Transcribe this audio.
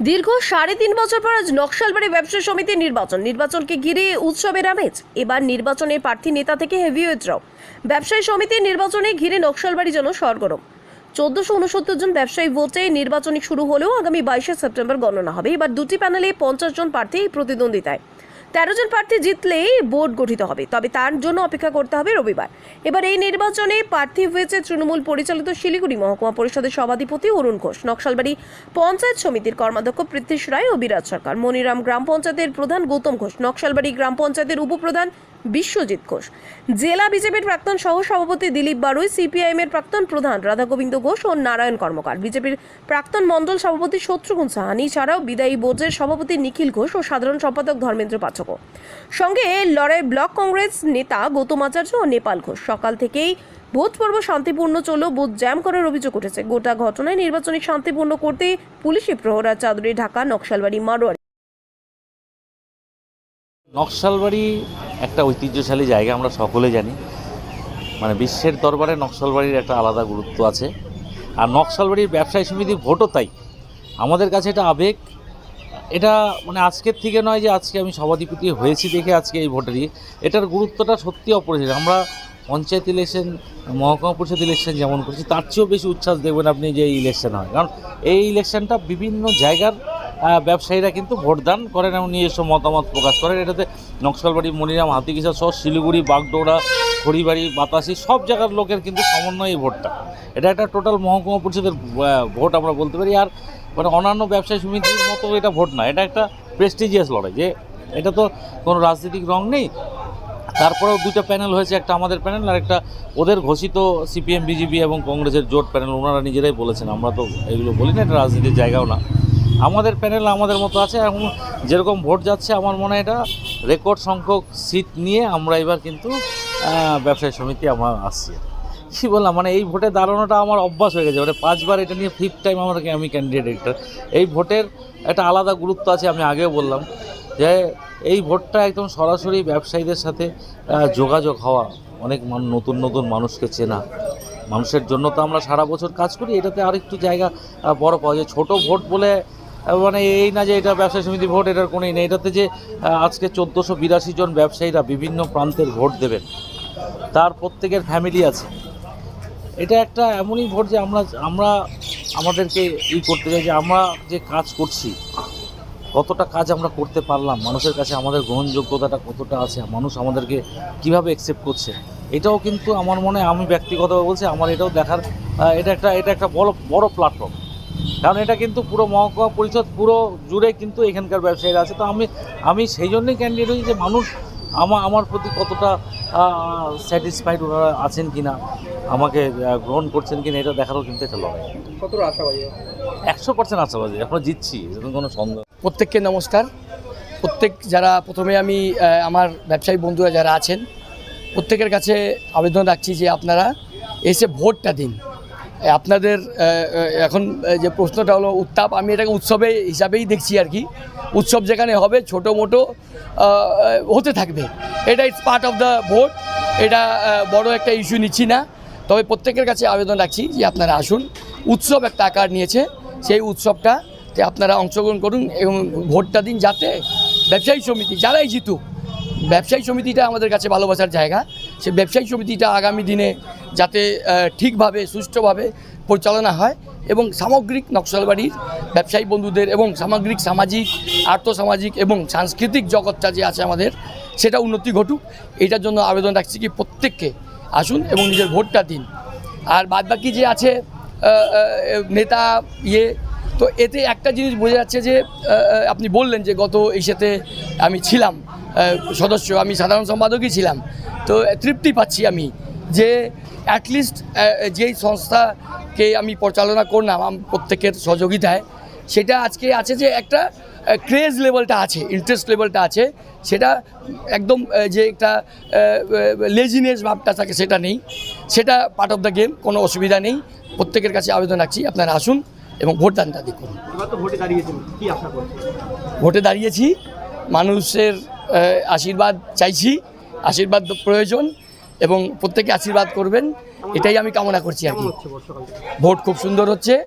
দীর্ঘ সাড়ে তিন বছর পর আজ নকশালবাড়ি ব্যবসা সমিতির নির্বাচন। নির্বাচনকে ঘিরে উৎসবের আমেজ। এবার নির্বাচনের প্রার্থী নেতা থেকে হেভিওয়েটরাও ব্যবসায়ী সমিতির নির্বাচনে ঘিরে নকশালবাড়ি যেন সরগরম। চোদ্দশো উনসত্তর জন ব্যবসায়ী ভোটে নির্বাচনী শুরু হলেও আগামী বাইশে সেপ্টেম্বর গণনা হবে। এবার দুটি প্যানেলে পঞ্চাশ জন প্রার্থী প্রতিদ্বন্দ্বিতায়। তেরো জন প্রার্থী জিতলেই বোর্ড গঠিত হবে, তবে তার জন্য অপেক্ষা করতে হবে রবিবার। এবার এই নির্বাচনে প্রার্থী হয়েছে তৃণমূল পরিচালিত শিলিগুড়ি মহকুমা পরিষদের সভাধিপতি অরুণ ঘোষ, নকশালবাড়ি পঞ্চায়েত সমিতির কর্মাধ্যক্ষ পৃথ্বীশ রায় ও বিরাজ সরকার, মনিরাম গ্রাম পঞ্চায়েতের প্রধান গৌতম ঘোষ, নকশালবাড়ি গ্রাম পঞ্চায়েতের উপপ্রধান বিশ্বজিৎ ঘোষ। জেলা বিজেপির প্রাক্তন সহ সভাপতি দিলীপ বারুই, সিপিআইএম এর প্রাক্তন প্রধান রাধাগোবিন্দ ঘোষ ও নারায়ণ কর্মকার। বিজেপির প্রাক্তন মণ্ডল সভাপতি শত্রুঘ্ন সাহানি ছাড়াও বিদায়ী বোর্ডের সভাপতি নিখিল ঘোষ ও সাধারণ সম্পাদক ধর্মেন্দ্র পাঠক সঙ্গে লড়াই ব্লক কংগ্রেস নেতা গৌতম আচার্য ও নেপাল ঘোষ। সকাল থেকেই ভোট পর্ব শান্তিপূর্ণ চলল বুথ জ্যাম করার অভিযোগ উঠেছে। গোটা ঘটনায় নির্বাচনী শান্তিপূর্ণ করতে পুলিশি প্রহরা, চাদরে ঢাকা, নকশালবাড়ি মারোয়ারি নকশালবাড়ি একটা ঐতিহ্যশালী জায়গা আমরা সকলে জানি। মানে বিশ্বের দরবারে নকশালবাড়ির একটা আলাদা গুরুত্ব আছে। আর নকশালবাড়ির ব্যবসায়ী সমিতির ভোটও তাই। আমাদের কাছে এটা আবেগ। এটা মানে আজকের থেকে নয় যে আজকে আমি সভাধিপতি হয়েছি দেখে আজকে এই ভোটেরই এটার গুরুত্বটা সত্যি অপরিসীম। আমরা পঞ্চায়েত ইলেকশন মহকুমা পরিষদ ইলেকশন যেমন করছি, তার চেয়েও বেশি উচ্ছ্বাস দেখবেন আপনি যে এই ইলেকশন হয়। কারণ এই ইলেকশনটা বিভিন্ন জায়গার ব্যবসায়ীরা কিন্তু ভোটদান করেন এবং নিজস্ব মতামত প্রকাশ করেন। এটাতে নকশালবাড়ি, মনিরাম হাতিকিসা সহ শিলিগুড়ি বাগডোরা খড়িবাড়ি, বাতাসি সব জায়গার লোকের কিন্তু সমন্বয় এই ভোটটা। এটা একটা টোটাল মহকুমা পরিষদের ভোট আমরা বলতে পারি। আর মানে অন্যান্য ব্যবসায়ী সমিতির মতো এটা ভোট না। এটা একটা প্রেস্টিজিয়াস লড়াই যে এটা তো কোনো রাজনৈতিক রং নেই। তারপরেও দুটো প্যানেল হয়েছে, একটা আমাদের প্যানেল আর একটা ওদের ঘোষিত সিপিএম বিজেপি এবং কংগ্রেসের জোট প্যানেল ওনারা নিজেরাই বলেছেন, আমরা তো এগুলো বলি না, এটা রাজনীতির জায়গাও না। আমাদের প্যানেল আমাদের মতো আছে। এবং যেরকম ভোট যাচ্ছে, আমার মনে হয় এটা রেকর্ড সংখ্যক সিট নিয়ে আমরা এবার কিন্তু ব্যবসায়ী সমিতি আমার আসছি। কী বললাম মানে এই ভোটে দাঁড়ানোটা আমার অভ্যাস হয়ে গেছে। মানে পাঁচবার এটা নিয়ে ফিফথ টাইম আমার আমি ক্যান্ডিডেট একটা এই ভোটের একটা আলাদা গুরুত্ব আছে, আমি আগেও বললাম, যে এই ভোটটা একদম সরাসরি ব্যবসায়ীদের সাথে যোগাযোগ হওয়া, অনেক নতুন নতুন মানুষকে চেনা। মানুষের জন্য তো আমরা সারা বছর কাজ করি, এটাতে আরেকটু জায়গা বড় পাওয়া যায়। ছোটো ভোট বলে মানে এই না যে এটা ব্যবসায়ী সমিতি ভোট, এটার কোনোই নেই। এটাতে যে আজকে চোদ্দোশো বিরাশি জন ব্যবসায়ীরা বিভিন্ন প্রান্তের ভোট দেবেন, তার প্রত্যেকের ফ্যামিলি আছে। এটা একটা এমনই ভোট যে আমরা আমরা আমাদেরকে ই করতে চাই যে আমরা যে কাজ করছি, কতটা কাজ আমরা করতে পারলাম, মানুষের কাছে আমাদের গ্রহণযোগ্যতাটা কতটা আছে, মানুষ আমাদেরকে কীভাবে অ্যাকসেপ্ট করছে, এটাও কিন্তু আমার মনে আমি ব্যক্তিগতভাবে বলছি, আমার এটাও দেখার এটা একটা এটা একটা বড় বড় প্ল্যাটফর্ম কারণ এটা কিন্তু পুরো মহকুমা পরিষদ পুরো জুড়ে কিন্তু এখানকার ব্যবসায়ীরা আছে। তো আমি আমি সেই জন্যই ক্যান্ডিডেট হয়েছি যে মানুষ আমার আমার প্রতি কতটা স্যাটিসফাইড ওনারা আছেন কি না আমাকে গ্রহণ করছেন কিনা এটা দেখারও কিন্তু একটা লড়াই। কতটা আশাবাদী? একশো পার্সেন্ট আশাবাদী এখনও জিতছি এরকম কোনো সন্দেহ প্রত্যেককে নমস্কার। প্রত্যেক যারা প্রথমে আমি আমার ব্যবসায়ী বন্ধুরা যারা আছেন প্রত্যেকের কাছে আবেদন রাখছি যে আপনারা এসে ভোটটা দিন। আপনাদের এখন যে প্রশ্নটা হলো উত্তাপ, আমি এটাকে উৎসবে হিসাবেই দেখছি আর কি। উৎসব যেখানে হবে, ছোটো মোটো হতে থাকবে। এটা it's part of the vote এটা বড় একটা ইস্যু নিচ্ছি না। তবে প্রত্যেকের কাছে আবেদন রাখছি যে আপনারা আসুন। উৎসব একটা আকার নিয়েছে, সেই উৎসবটা যে আপনারা অংশগ্রহণ করুন এবং ভোটটা দিন যাতে ব্যবসায়ী সমিতি, যারাই জিতুক, ব্যবসায়ী সমিতিটা আমাদের কাছে ভালোবাসার জায়গা। সে ব্যবসায়ী সমিতিটা আগামী দিনে যাতে ঠিকভাবে, সুষ্ঠুভাবে পরিচালনা হয় এবং সামগ্রিক নকশালবাড়ির ব্যবসায়ী বন্ধুদের এবং সামগ্রিক সামাজিক, আর্থসামাজিক এবং সাংস্কৃতিক জগৎটা যে আছে আমাদের, সেটা উন্নতি ঘটুক। এটার জন্য আবেদন রাখছি কি প্রত্যেককে আসুন এবং নিজের ভোটটা দিন। আর বাদবাকি যে আছে নেতা ইয়ে তো এতে একটা জিনিস বোঝা যাচ্ছে যে আপনি বললেন যে গত ইসেতে আমি ছিলাম সদস্য, আমি সাধারণ সম্পাদকই ছিলাম। তো তৃপ্তি পাচ্ছি আমি যে অ্যাটলিস্ট যেই সংস্থাকে আমি পরিচালনা করলাম প্রত্যেকের সহযোগিতায় সেটা আজকে আছে যে একটা ক্রেজ লেভেলটা আছে ইন্টারেস্ট লেভেলটা আছে সেটা একদম যে একটা লেজিনেস ভাবটা থাকে সেটা নেই। সেটা পার্ট অফ দ্য গেম কোনো অসুবিধা নেই। প্রত্যেকের কাছে আবেদন রাখছি আপনারা আসুন এবং ভোটদানটা দেখুন। ভোটে দাঁড়িয়েছি মানুষের আশীর্বাদ চাইছি আশীর্বাদ প্রয়োজন। এবং প্রত্যেকে আশীর্বাদ করবেন। এটাই আমি কামনা করছি আর কি। ভোট খুব সুন্দর হচ্ছে।